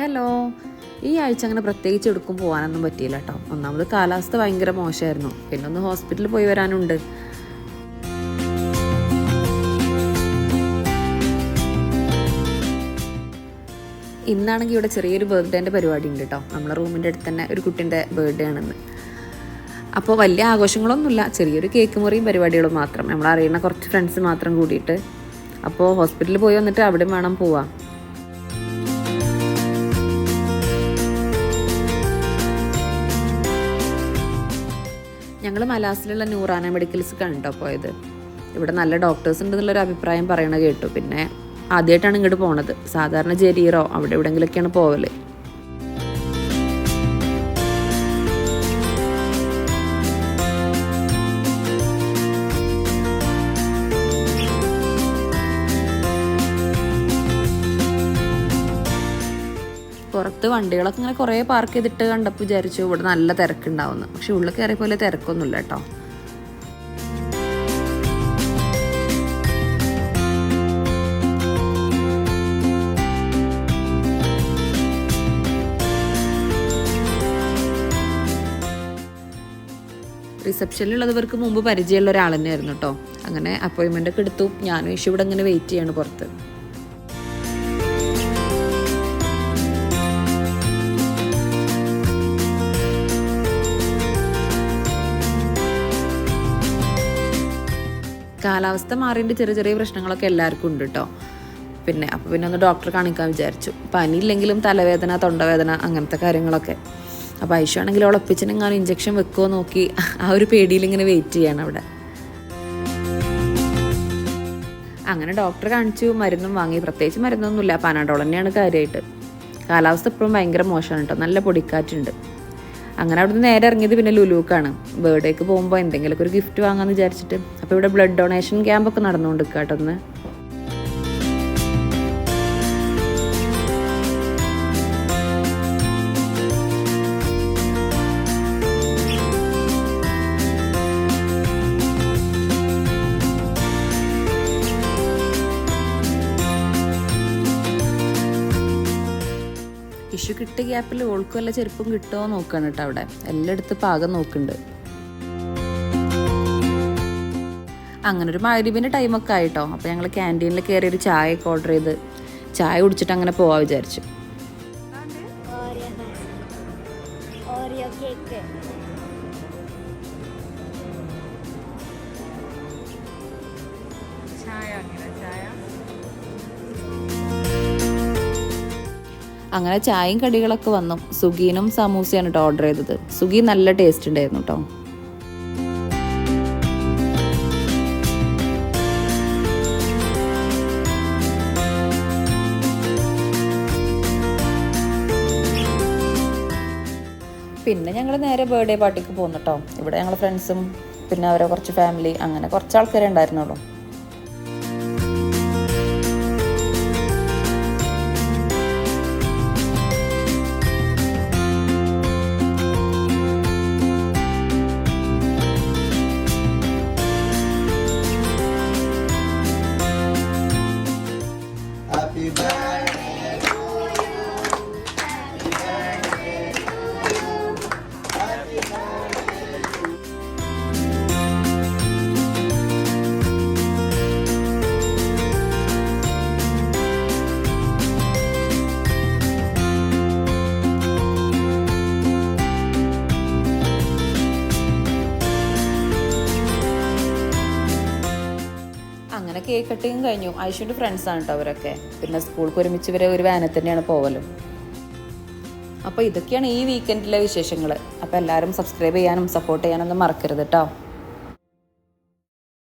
ആഴ്ച അങ്ങനെ പ്രത്യേകിച്ച് എടുക്കും പോകാനൊന്നും പറ്റിയില്ല കേട്ടോ ഒന്നാമത് കാലാവസ്ഥ ഭയങ്കര മോശമായിരുന്നു. പിന്നെ ഒന്ന് ഹോസ്പിറ്റലിൽ പോയി വരാനുണ്ട്. ഇന്നാണെങ്കിൽ ഇവിടെ ചെറിയൊരു ബർത്ത്ഡേന്റെ പരിപാടി ഉണ്ട് കേട്ടോ നമ്മളെ റൂമിന്റെ അടുത്ത് തന്നെ ഒരു കുട്ടീന്റെ ബർത്ത്ഡേ ആണെന്ന്. അപ്പോൾ വലിയ ആഘോഷങ്ങളൊന്നുമില്ല. ചെറിയൊരു കേക്ക് മുറിയും പരിപാടികളും മാത്രം. നമ്മളറിയുന്ന കുറച്ച് ഫ്രണ്ട്സ് മാത്രം കൂടിയിട്ട്. അപ്പോൾ ഹോസ്പിറ്റലിൽ പോയി വന്നിട്ട് അവിടെ വേണം പോവാം ഞങ്ങൾ മലാസിലുള്ള നൂറാന മെഡിക്കൽസ് കണ്ടോ പോയത്? ഇവിടെ നല്ല ഡോക്ടേഴ്സ് ഉണ്ടെന്നുള്ളൊരു അഭിപ്രായം പറയണ കേട്ടു. പിന്നെ ആദ്യമായിട്ടാണ് ഇങ്ങോട്ട് പോണത്. സാധാരണ ജരീറോ അവിടെ എവിടെയെങ്കിലൊക്കെയാണ് പോവൽ. പുറത്ത് വണ്ടികളൊക്കെ ഇങ്ങനെ കുറേ പാർക്ക് ചെയ്തിട്ട് കണ്ടപ്പോൾ വിചാരിച്ചു ഇവിടെ നല്ല തിരക്കുണ്ടാവുന്നു. പക്ഷെ ഉള്ളിൽ കയറിയ പോലെ തിരക്കൊന്നുമില്ല കേട്ടോ. റിസപ്ഷനിലുള്ളത് ഇവർക്ക് മുമ്പ് പരിചയമുള്ള ഒരാൾ തന്നെയായിരുന്നു കേട്ടോ. അങ്ങനെ അപ്പോയിൻമെന്റ് ഒക്കെ എടുത്തു. ഞാനും ഇഷ്യൂ ഇവിടെ ഇങ്ങനെ വെയിറ്റ് ചെയ്യാണ് പുറത്ത്. കാലാവസ്ഥ മാറിയിട്ട് ചെറിയ ചെറിയ പ്രശ്നങ്ങളൊക്കെ എല്ലാവർക്കും ഉണ്ട് കേട്ടോ പിന്നെ അപ്പോൾ പിന്നെ ഒന്ന് ഡോക്ടറെ കാണിക്കാൻ വിചാരിച്ചു. പനിയില്ലെങ്കിലും തലവേദന തൊണ്ടവേദന അങ്ങനത്തെ കാര്യങ്ങളൊക്കെ. അപ്പോൾ ഐഷു ആണെങ്കിൽ അവൾ ഒപ്പിച്ചിനെങ്ങാനും ഇഞ്ചക്ഷൻ വെക്കുമോ നോക്കി. ആ ഒരു പേടിയിൽ ഇങ്ങനെ വെയിറ്റ് ചെയ്യാണ് അവിടെ. അങ്ങനെ ഡോക്ടർ കാണിച്ചു മരുന്നും വാങ്ങി. പ്രത്യേകിച്ച് മരുന്നൊന്നുമില്ല. പനാഡോൾ തന്നെയാണ് കാര്യമായിട്ട് കാലാവസ്ഥ ഇപ്പോഴും ഭയങ്കര മോശമാണ് കേട്ടോ നല്ല പൊടിക്കാറ്റുണ്ട്. അങ്ങനെ അവിടുന്ന് നേരെ ഇറങ്ങിയത് പിന്നെ ലുലുക്കാണ്. ബേർഡേക്ക് പോകുമ്പോൾ എന്തെങ്കിലുമൊക്കെ ഒരു ഗിഫ്റ്റ് വാങ്ങാമെന്ന് വിചാരിച്ചിട്ട്. അപ്പോൾ ഇവിടെ ബ്ലഡ് ഡൊണേഷൻ ക്യാമ്പൊക്കെ നടന്നുകൊണ്ട് കേട്ടോ ഒന്ന് ഇഷ്യൂ കിട്ടിയ ഗ്യാപ്പിൽ ഓൾക്കും വല്ല ചെരുപ്പും കിട്ടുമോ നോക്കുകയാണ് കേട്ടോ അവിടെ. എല്ലായിടത്തും പാകം നോക്കുന്നുണ്ട്. അങ്ങനെ ഒരു മഴരിബിന്റെ ടൈമൊക്കെ ആയിട്ടോ അപ്പോൾ ഞങ്ങൾ ക്യാന്റീനിൽ കയറി ഒരു ചായ ഒക്കെ ഓർഡർ ചെയ്ത് ചായ കുടിച്ചിട്ട് അങ്ങനെ പോവാ വിചാരിച്ചു. അങ്ങനെ ചായയും കടികളൊക്കെ വന്നു. സുഗീനും സമൂസയാണ് കേട്ടോ ഓർഡർ ചെയ്തത്. സുഗി നല്ല ടേസ്റ്റ് ഉണ്ടായിരുന്നു കേട്ടോ പിന്നെ ഞങ്ങൾ നേരെ ബർത്ത്ഡേ പാർട്ടിക്ക് പോകുന്നു കേട്ടോ ഇവിടെ ഞങ്ങൾ ഫ്രണ്ട്സും പിന്നെ അവരെ കുറച്ച് ഫാമിലി അങ്ങനെ കുറച്ച് ആൾക്കാരെ ഉണ്ടായിരുന്നുള്ളൂ. അങ്ങനെ കേക്ക് കട്ടിങ് കഴിഞ്ഞു. ഐഷുവിന്റെ ഫ്രണ്ട്സാണ് കേട്ടോ അവരൊക്കെ. പിന്നെ സ്കൂൾക്ക് ഒരുമിച്ച് ഇവരെ ഒരു വാനിൽ തന്നെയാണ് പോവലും. അപ്പോൾ ഇതൊക്കെയാണ് ഈ വീക്കെൻഡിലെ വിശേഷങ്ങൾ അപ്പോൾ എല്ലാവരും സബ്സ്ക്രൈബ് ചെയ്യാനും സപ്പോർട്ട് ചെയ്യാനൊന്നും മറക്കരുത് കേട്ടോ